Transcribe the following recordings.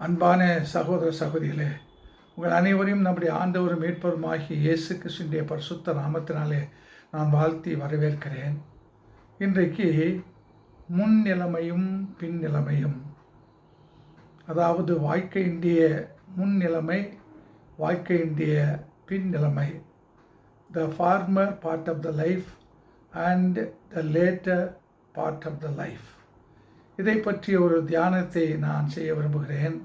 அன்பான சகோதர சகோதரிகளே உங்கள் அனைவரையும் நம்முடைய ஆண்டவரும் மீட்பருமாகிய இயேசு கிருஷ்ணனுடைய பரிசுத்த நாமத்தினாலே நான் வாழ்த்தி வரவேற்கிறேன். இன்றைக்கு முன்னிலைமையும் பின்னிலைமையும் அதாவது வாழ்க்கையின்றிய முன் நிலைமை பின்னிலைமை the former part of the life and the latter part of the life இதை பற்றிய ஒரு தியானத்தை நான் செய்ய விரும்புகிறேன்.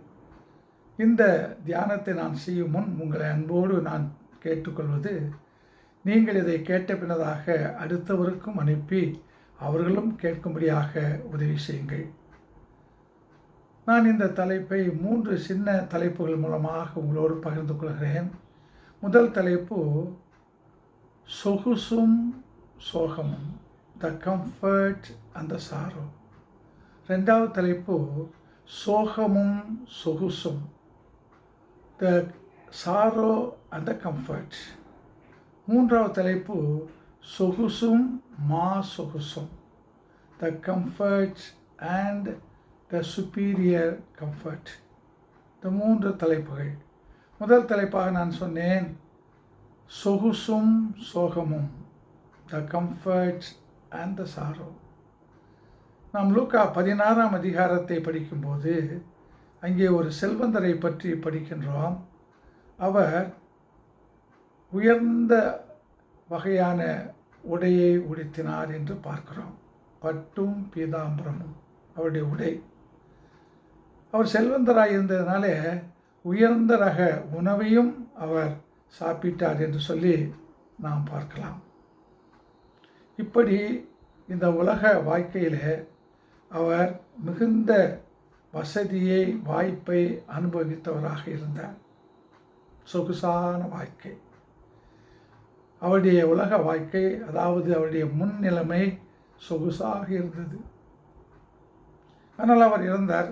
இந்த தியானத்தை நான் செய்யும் முன் உங்களை அன்போடு நான் கேட்டுக்கொள்வது நீங்கள் இதை கேட்ட பின்னதாக அடுத்தவருக்கும் அனுப்பி அவர்களும் கேட்கும்படியாக உதவி செய்யுங்கள். நான் இந்த தலைப்பை மூன்று சின்ன தலைப்புகள் மூலமாக உங்களோடு பகிர்ந்து கொள்கிறேன். முதல் தலைப்பு சொகுசும் சோகமும் த கம்ஃபர்ட் அந்த சாரோ ரெண்டாவது தலைப்பு சோகமும் சொகுசும். The sorrow and the comfort மூன்றாவது தலைப்பு சொகுசும் மா சொகுசும். The comfort and the superior comfort இந்த மூன்று தலைப்புகள். முதல் தலைப்பாக நான் சொன்னேன் சொகுசும் சோகமும். The comfort and the sorrow நாம் லூக்கா பதினாறாம் அதிகாரத்தை படிக்கும்போது அங்கே ஒரு செல்வந்தரை பற்றி படிக்கின்றோம். அவர் உயர்ந்த வகையான உடையை உடுத்தினார் என்று பார்க்கிறோம். பட்டும் பீதாம்பரமும் அவருடைய உடை. அவர் செல்வந்தராக இருந்ததுனாலே உயர்ந்த ரக உணவையும் அவர் சாப்பிட்டார் என்று சொல்லி நாம் பார்க்கலாம். இப்படி இந்த உலக வாழ்க்கையில் அவர் மிகுந்த வசதியை வாய்ப்பை அனுபவித்தவராக இருந்தார். சொகுசான வாழ்க்கை. அவருடைய உலக வாழ்க்கை அதாவது அவருடைய முன் நிலைமை சொகுசாக இருந்தது. ஆனால் அவர் இறந்தார்.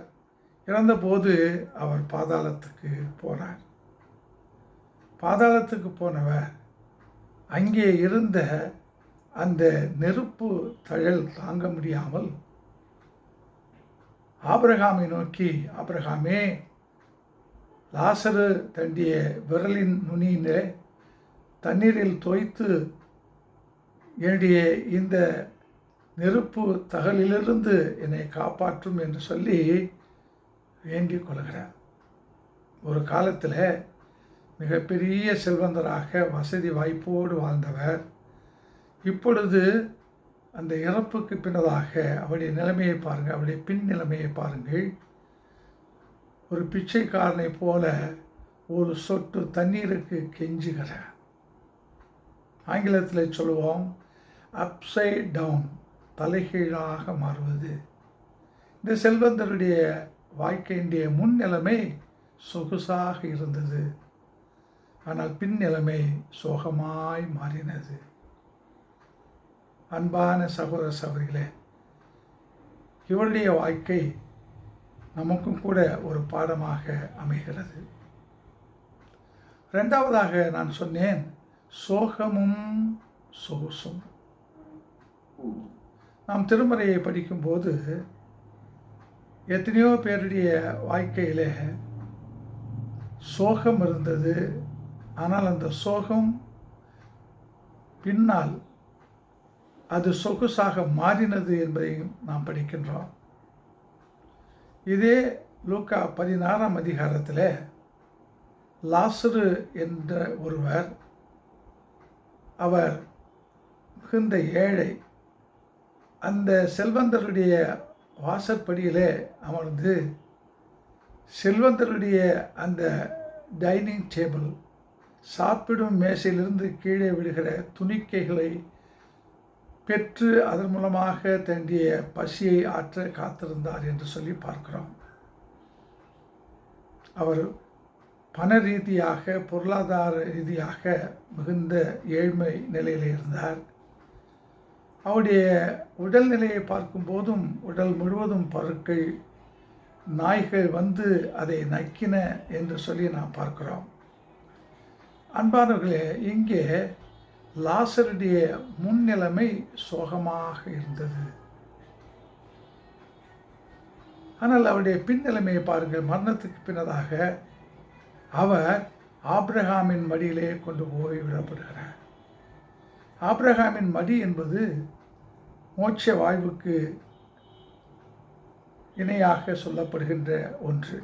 இறந்தபோது அவர் பாதாளத்துக்கு போனார். பாதாளத்துக்கு போனவர் அங்கே இருந்த அந்த நெருப்பு தழல் தாங்க முடியாமல் ஆபிரகாமை நோக்கி ஆபிரகாமே லாசரு தண்டிய விரலின் நுனியிலே தண்ணீரில் தோய்த்து என்னுடைய இந்த நெருப்பு தகலிலிருந்து என்னை காப்பாற்றும் என்று சொல்லி வேண்டிக் கொள்கிறார். ஒரு காலத்தில் மிகப்பெரிய செல்வந்தராக வசதி வாய்ப்போடு வாழ்ந்தவர். இப்பொழுது அந்த இறப்புக்கு பின்னதாக அவளுடைய நிலைமையை பாருங்கள். அவளுடைய பின் நிலைமையை பாருங்கள். ஒரு பிச்சைக்காரனை போல ஒரு சொட்டு தண்ணீருக்கு கெஞ்சுகிற. ஆங்கிலத்தில் சொல்லுவோம் அப்சைட் டவுன் தலைகீழாக மாறுவது. இந்த செல்வந்தருடைய வாழ்க்கையினுடைய முன் நிலைமை சொகுசாக இருந்தது. ஆனால் பின் நிலைமை சோகமாய் மாறினது. அன்பான சகோதர சகோதரிகளே இவருடைய வாழ்க்கை நமக்கும் கூட ஒரு பாடமாக அமைகிறது. ரெண்டாவதாக நான் சொன்னேன் சோகமும் சொகுசும். நாம் திருமறையை படிக்கும்போது எத்தனையோ பேருடைய வாழ்க்கையில் சோகம் இருந்தது. ஆனால் அந்த சோகம் பின்னால் அது சொகுசாக மாறினது என்பதையும் நாம் படிக்கின்றோம். இதே லூக்கா பதினாறாம் அதிகாரத்தில் லாசரு என்ற ஒருவர் அவர் மிகுந்த ஏழை அந்த செல்வந்தருடைய வாசற்படியிலே அமர்ந்து செல்வந்தருடைய அந்த டைனிங் டேபிள் சாப்பிடும் மேசையிலிருந்து கீழே விடுகிற துணிக்கைகளை பெற்று அதன் மூலமாக தன்னுடைய பசியை ஆற்ற காத்திருந்தார் என்று சொல்லி பார்க்கிறோம். அவர் பண ரீதியாக பொருளாதார ரீதியாக மிகுந்த ஏழ்மை நிலையில் இருந்தார். அவருடைய உடல்நிலையை பார்க்கும்போதும் உடல் முழுவதும் பருக்கள் நாய்கள் வந்து அதை நக்கின என்று சொல்லி நாம் பார்க்கிறோம். அன்பானவர்களே இங்கே லாசருடைய முன்னிலைமை சோகமாக இருந்தது. ஆனால் அவருடைய பின்னிலைமையை பாருங்கள். மரணத்துக்கு பின்னதாக அவர் ஆப்ரஹாமின் மடியிலே கொண்டு போய் விடப்படுகிறார். ஆப்ரஹாமின் மடி என்பது மோட்ச வாழ்வுக்கு இணையாக சொல்லப்படுகின்ற ஒன்று.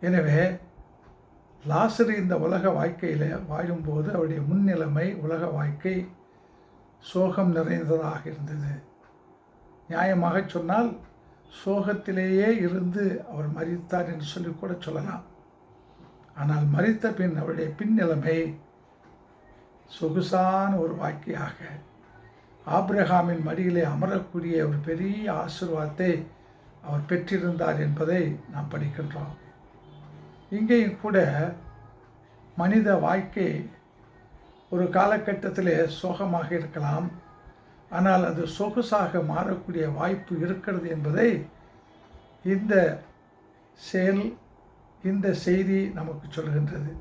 எனவே லாசரு இந்த உலக வாழ்க்கையில் வாழும்போது அவருடைய முன்னிலைமை உலக வாழ்க்கை சோகம் நிறைந்ததாக இருந்தது. நியாயமாக சொன்னால் சோகத்திலேயே இருந்து அவர் மறித்தார் என்று சொல்லி கூட சொல்லலாம். ஆனால் மறித்த பின் அவருடைய பின்னிலைமை சொகுசான ஒரு வாழ்க்கையாக ஆப்ரஹாமின் மடியிலே அமரக்கூடிய ஒரு பெரிய ஆசிர்வாதத்தை அவர் பெற்றிருந்தார் என்பதை நாம் படிக்கின்றோம். இங்கேயும் கூட மனித வாழ்க்கை ஒரு காலகட்டத்தில் சோகமாக இருக்கலாம். ஆனால் அது சொகுசாக மாறக்கூடிய வாய்ப்பு இருக்கிறது என்பதை இந்த செயல் இந்த செய்தி நமக்கு சொல்கின்றது.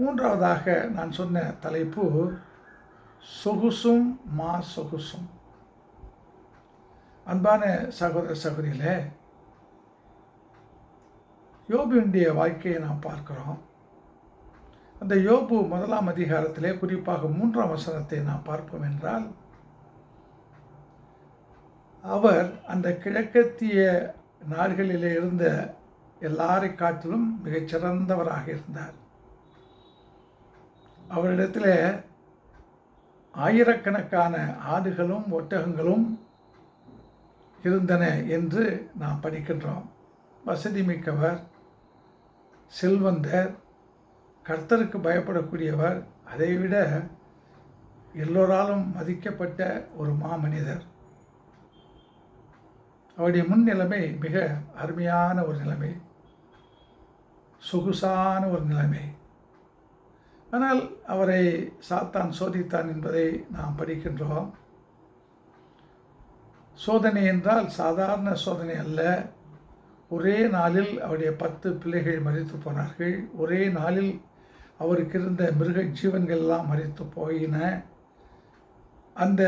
மூன்றாவதாக நான் சொன்ன தலைப்பு சொகுசும் மா சொகுசும். அன்பான சகோதர சகோதரியில் யோபுடைய வாழ்க்கையை நாம் பார்க்கிறோம். அந்த யோபு முதலாம் அதிகாரத்திலே குறிப்பாக மூன்றாம் வசனத்தை நாம் பார்ப்போம் என்றால் அவர் அந்த கிழக்கத்திய நாடுகளிலே இருந்த எல்லாரை காட்டிலும் மிகச்சிறந்தவராக இருந்தார். அவரிடத்தில் ஆயிரக்கணக்கான ஆடுகளும் ஒட்டகங்களும் இருந்தன என்று நாம் படிக்கின்றோம். வசதி மிக்கவர் செல்வந்தர் கர்த்தருக்கு பயப்படக்கூடியவர் அதைவிட எல்லோராலும் மதிக்கப்பட்ட ஒரு மாமனிதர். அவருடைய முன் நிலைமை மிக அருமையான ஒரு நிலைமை. சொகுசான ஒரு நிலைமை. ஆனால் அவரை சாத்தான் சோதித்தான் என்பதை நாம் படிக்கின்றோம். சோதனை என்றால் சாதாரண சோதனை அல்ல. ஒரே நாளில் அவருடைய பத்து பிள்ளைகள் மறித்து போனார்கள். ஒரே நாளில் அவருக்கு இருந்த மிருக ஜீவன்கள் எல்லாம் மறித்து போயின. அந்த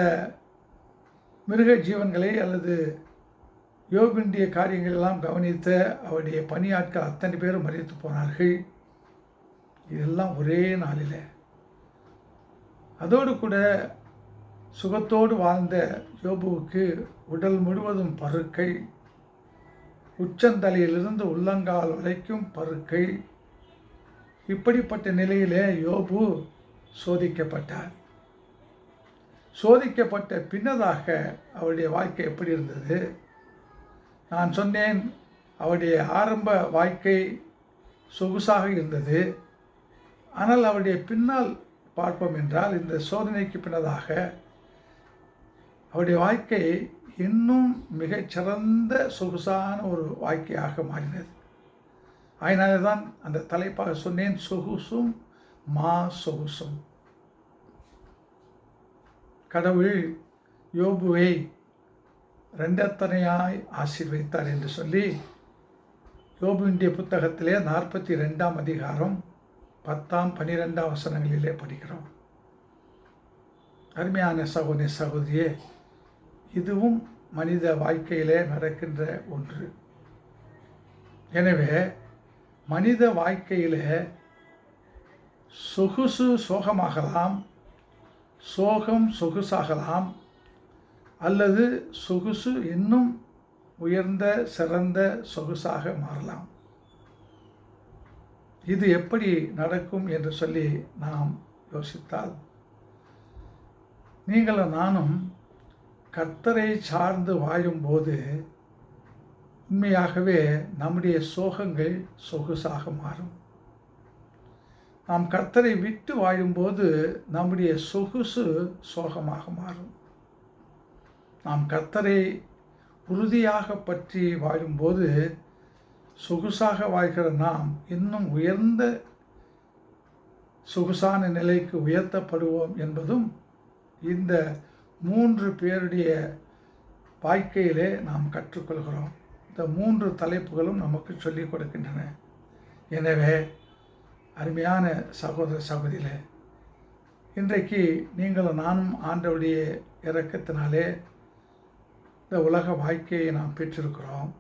மிருக ஜீவன்களை அல்லது யோபிண்டிய காரியங்கள் எல்லாம் கவனித்த அவருடைய பணியாட்கள் அத்தனை பேரும் மறித்து போனார்கள். இதெல்லாம் ஒரே நாளில். அதோடு கூட சுகத்தோடு வாழ்ந்த யோபுவுக்கு உடல் முழுவதும் பருக்கை உச்சந்தலையிலிருந்து உள்ளங்கால் வரைக்கும் பருக்கை. இப்படிப்பட்ட நிலையிலே யோபு சோதிக்கப்பட்டார். சோதிக்கப்பட்ட பின்னதாக அவருடைய வாழ்க்கை எப்படி இருந்தது? நான் சொன்னேன் அவருடைய ஆரம்ப வாழ்க்கை சொகுசாக இருந்தது. ஆனால் அவருடைய பின்னால் பார்ப்போம் என்றால் இந்த சோதனைக்கு பின்னதாக அவருடைய வாழ்க்கை இன்னும் மிகச்சிறந்த சொகுசான ஒரு வாழ்க்கையாக மாறினது. அதனால தான் அந்த தலைப்பாக சொன்னேன் சொகுசும் மா சொகுசும். கடவுள் யோபுவை ரெண்டத்தனையாய் ஆசீர்வதித்தார் என்று சொல்லி யோபுவினுடைய புத்தகத்திலே நாற்பத்தி ரெண்டாம் அதிகாரம் பத்தாம் பனிரெண்டாம் வசனங்களிலே படிக்கிறோம். அருமையான சகோதரி சகோதரியே இதுவும் மனித வாழ்க்கையிலே நடக்கின்ற ஒன்று. எனவே மனித வாழ்க்கையிலே சொகுசு சோகமாகலாம் சோகம் சொகுசாகலாம் அல்லது சொகுசு இன்னும் உயர்ந்த சிறந்த சொகுசாக மாறலாம். இது எப்படி நடக்கும் என்று சொல்லி நாம் யோசித்தால் நீங்களும் நானும் கர்த்தரை சார்ந்து வாழும்போது உண்மையாகவே நம்முடைய சோகங்கள் சொகுசாக மாறும். நாம் கர்த்தரை விட்டு வாழும்போது நம்முடைய சொகுசு சோகமாக மாறும். நாம் கர்த்தரை உறுதியாக பற்றி வாழும்போது சொகுசாக வாழ்கிற நாம் இன்னும் உயர்ந்த சொகுசான நிலைக்கு உயர்த்தப்படுவோம் என்பதும் இந்த மூன்று பேருடைய வாழ்க்கையிலே நாம் கற்றுக்கொள்கிறோம். இந்த மூன்று தலைப்புகளும் நமக்கு சொல்லிக் கொடுக்கின்றன. எனவே அருமையான சகோதர சகோதரிகளே இன்றைக்கு நீங்களும் நானும் ஆண்டவுடைய இறக்கத்தினாலே இந்த உலக வாழ்க்கையை நாம் பெற்றிருக்கிறோம்.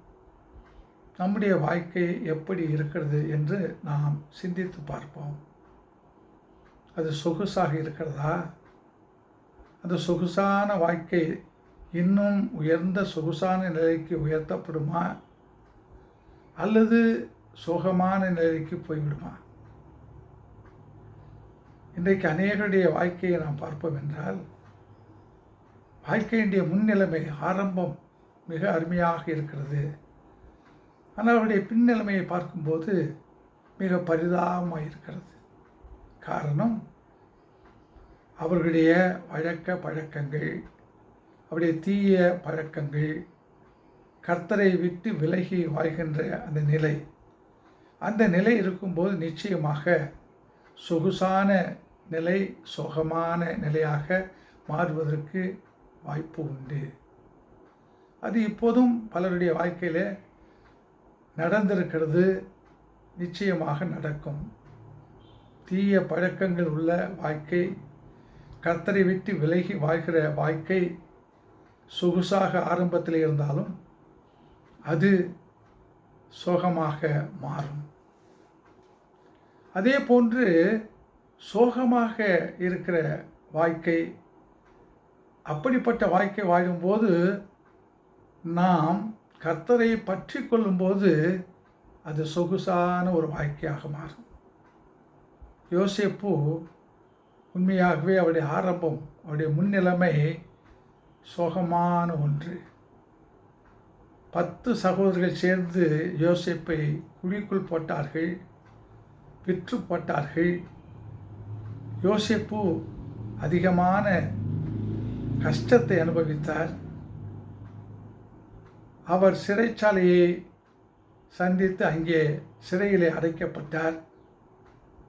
நம்முடைய வாழ்க்கை எப்படி இருக்கிறது என்று நாம் சிந்தித்து பார்ப்போம். அது சொகுசாக இருக்கிறதா? அந்த சொகுசான வாழ்க்கை இன்னும் உயர்ந்த சொகுசான நிலைக்கு உயர்த்தப்படுமா? அல்லது சோகமான நிலைக்கு போய்விடுமா? இன்றைக்கு அநேகருடைய வாழ்க்கையை நாம் பார்ப்போம் என்றால் வாழ்க்கையினுடைய முன்னிலைமை ஆரம்பம் மிக அருமையாக இருக்கிறது. ஆனால் அவருடைய பின்னிலைமையை பார்க்கும்போது மிக பரிதாபமாக இருக்கிறது. காரணம் அவர்களுடைய வழக்க பழக்கங்கள் அவருடைய தீய பழக்கங்கள் கர்த்தரை விட்டு விலகி வாழ்கின்ற அந்த நிலை. அந்த நிலை இருக்கும்போது நிச்சயமாக சொகுசான நிலை சுகமான நிலையாக மாறுவதற்கு வாய்ப்பு உண்டு. அது இப்போதும் பலருடைய வாழ்க்கையில் நடந்திருக்கிறது நிச்சயமாக நடக்கும். தீய பழக்கங்கள் உள்ள வாழ்க்கை கர்த்தரை விட்டு விலகி வாழ்கிற வாழ்க்கை சொகுசாக ஆரம்பத்தில் இருந்தாலும் அது சோகமாக மாறும். அதே போன்று சோகமாக இருக்கிற வாழ்க்கை அப்படிப்பட்ட வாழ்க்கை வாழும்போது நாம் கர்த்தரை பற்றி கொள்ளும்போது அது சொகுசான ஒரு வாழ்க்கையாக மாறும். யோசிப்பு உண்மையாகவே அவருடைய ஆரம்பம் அவருடைய முன்னிலைமை சோகமான ஒன்று. பத்து சகோதரர்கள் சேர்ந்து யோசிப்பை குழிக்குள் போட்டார்கள் விற்று போட்டார்கள். யோசிப்பு அதிகமான கஷ்டத்தை அனுபவித்தார். அவர் சிறைச்சாலையை சந்தித்து அங்கே சிறையிலே அடைக்கப்பட்டார்.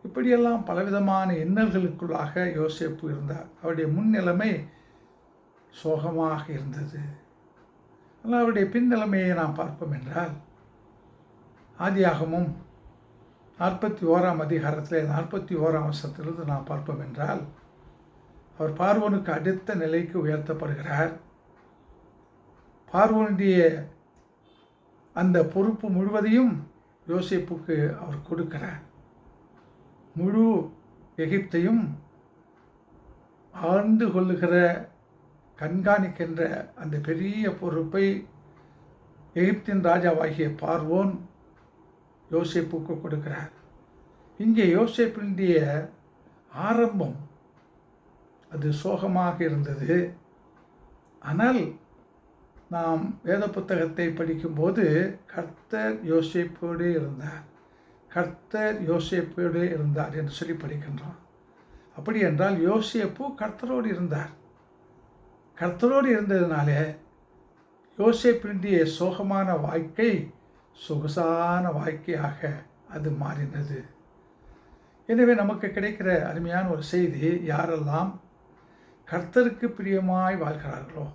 இப்படியெல்லாம் பலவிதமான இன்னல்களுக்குள்ளாக யோசிப்பு இருந்தார். அவருடைய முன்னிலைமை சோகமாக இருந்தது. ஆனால் அவருடைய பின்னிலைமையை நாம் பார்ப்போம் என்றால் ஆதியாகமும் நாற்பத்தி ஓராம் அதிகாரத்தில் நாற்பத்தி ஓராம் வருஷத்திலிருந்து நாம் பார்ப்போம் என்றால் அவர் பார்வனுக்கு அடுத்த நிலைக்கு உயர்த்தப்படுகிறார். பார்வனுடைய அந்த பொறுப்பு முழுவதையும் யோசிப்புக்கு அவர் கொடுக்கிறார். முழு எகிப்தையும் ஆழ்ந்து கொள்ளுகிற கண்காணிக்கின்ற அந்த பெரிய பொறுப்பை எகிப்தின் ராஜாவாகிய பார்வோன் யோசிப்புக்கு கொடுக்கிறார். இங்கே யோசிப்பினுடைய ஆரம்பம் அது சோகமாக இருந்தது. ஆனால் நாம் வேத புத்தகத்தை படிக்கும்போது கர்த்தர் யோசிப்போடு இருந்தார். கர்த்தர் யோசிப்போடு இருந்தார் என்று சொல்லி படிக்கின்றோம். அப்படி என்றால் யோசிப்பு கர்த்தரோடு இருந்தார். கர்த்தரோடு இருந்ததுனாலே யோசிப்பினுடைய சோகமான வாழ்க்கை சொகுசான வாழ்க்கையாக அது மாறினது. எனவே நமக்கு கிடைக்கிற அருமையான ஒரு செய்தி யாரெல்லாம் கர்த்தருக்கு பிரியமாய் வாழ்கிறார்களோ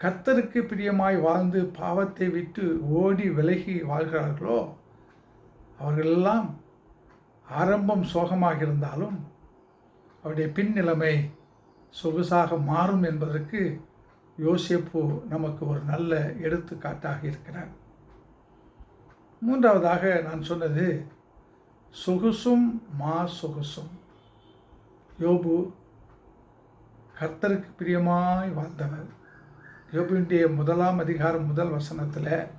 கர்த்தருக்கு பிரியமாய் வாழ்ந்து பாவத்தை விட்டு ஓடி விலகி வாழ்கிறார்களோ அவர்களெல்லாம் ஆரம்பம் சோகமாக இருந்தாலும் அவருடைய பின்னிலைமை சொகுசாக மாறும் என்பதற்கு யோசிப்பு நமக்கு ஒரு நல்ல எடுத்துக்காட்டாக இருக்கிறார். மூன்றாவதாக நான் சொன்னது சொகுசும் மா சொகுசும். யோபு கர்த்தருக்கு பிரியமாய் வாழ்ந்தவர். யோபுடைய முதலாம் அதிகாரம் முதல் வசனத்தில்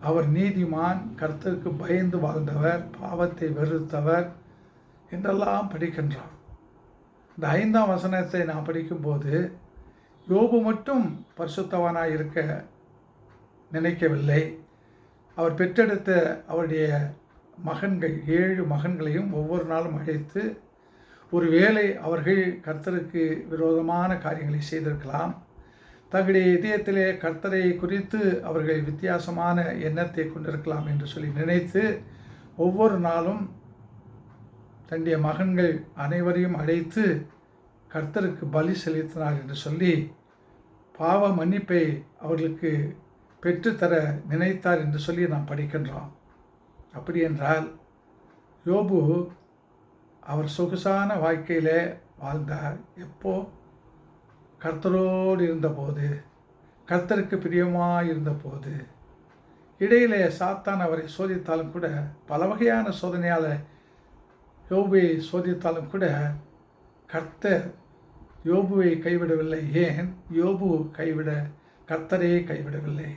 அவர் நீதிமான் கர்த்தருக்கு பயந்து வாழ்ந்தவர் பாவத்தை வெறுத்தவர் என்றெல்லாம் படிக்கின்றார். இந்த ஐந்தாம் வசனத்தை நான் படிக்கும்போது யோபு மட்டும் பரிசுத்தவனாக இருக்க நினைக்கவில்லை. அவர் பெற்றெடுத்த அவருடைய மகன்கள் ஏழு மகன்களையும் ஒவ்வொரு நாளும் அழைத்து ஒருவேளை அவர்கள் கர்த்தருக்கு விரோதமான காரியங்களை செய்திருக்கலாம். தங்களுடைய இதயத்திலே கர்த்தரை குறித்து அவர்கள் வித்தியாசமான எண்ணத்தை கொண்டிருக்கலாம் என்று சொல்லி நினைத்து ஒவ்வொரு நாளும் தன்னுடைய மகன்கள் அனைவரையும் அழைத்து கர்த்தருக்கு பலி செலுத்தினார் என்று சொல்லி பாவ மன்னிப்பை அவர்களுக்கு பெற்றுத்தர நினைத்தார் என்று சொல்லி நாம் படிக்கின்றோம். அப்படி என்றால் யோபு அவர் சொகுசான வாழ்க்கையில் வாழ்ந்தார். எப்போ? கர்த்தரோடு இருந்தபோது கர்த்தருக்கு பிரியமாக இருந்தபோது இடையிலே சாத்தான் அவரை சோதித்தாலும் கூட பல வகையான சோதனையால் யோபுவை சோதித்தாலும் கூட கர்த்தர் யோபுவை கைவிடவில்லை. ஏன்? யோபு கைவிட கர்த்தரே கைவிடவில்லை.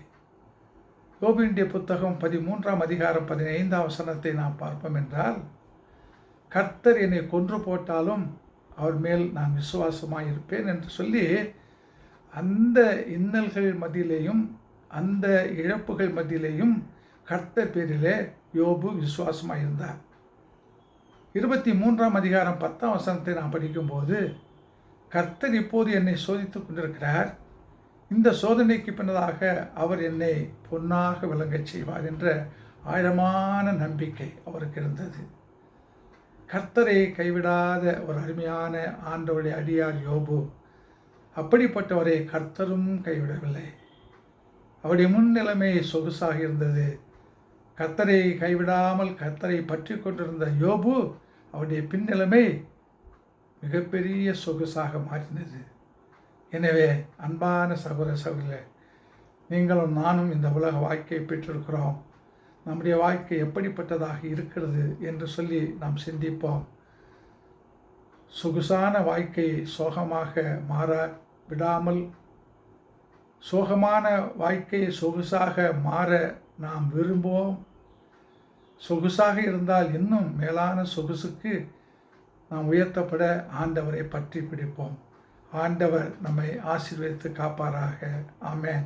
யோபுவினுடைய புத்தகம் பதிமூன்றாம் அதிகாரம் பதினைந்தாம் வசனத்தை நாம் பார்ப்போம் என்றால் கர்த்தர் என்னை கொன்று போட்டாலும் அவர் மேல் நான் விசுவாசமாக இருப்பேன் என்று சொல்லி அந்த இன்னல்கள் மத்தியிலேயும் அந்த இழப்புகள் மத்தியிலேயும் கர்த்தர் பேரிலே யோபு விசுவாசமாக இருந்தார் இருபத்தி மூன்றாம் அதிகாரம் பத்தாம் வசனத்தை நான் படிக்கும்போது கர்த்தர் இப்போது என்னை சோதித்துக் கொண்டிருக்கிறார். இந்த சோதனைக்கு பின்னதாக அவர் என்னை பொன்னாக விளங்கச் செய்வார் என்ற ஆழமான நம்பிக்கை அவருக்கு இருந்தது. கர்த்தரை கைவிடாத ஒரு அருமையான ஆண்டவருடைய அடியார் யோபு. அப்படிப்பட்டவரை கர்த்தரும் கைவிடவில்லை. அவருடைய முன்னிலைமை சொகுசாக இருந்தது. கர்த்தரை கைவிடாமல் கர்த்தரை பற்றி கொண்டிருந்த யோபு அவருடைய பின்னிலைமை மிகப்பெரிய சொகுசாக மாறினது. எனவே அன்பான சகோதர சகோதரர்களே நீங்களும் நானும் இந்த உலக வாழ்க்கையை பெற்றிருக்கிறோம். நம்முடைய வாழ்க்கை எப்படிப்பட்டதாக இருக்கிறது என்று சொல்லி நாம் சிந்திப்போம். சொகுசான வாழ்க்கை சோகமாக மாற விடாமல் சோகமான வாழ்க்கை சொகுசாக மாற நாம் விரும்புவோம். சொகுசாக இருந்தால் இன்னும் மேலான சொகுசுக்கு நாம் உயர்த்தப்பட ஆண்டவரை பற்றி பிடிப்போம். ஆண்டவர் நம்மை ஆசீர்வதித்து காப்பாராக. ஆமேன்.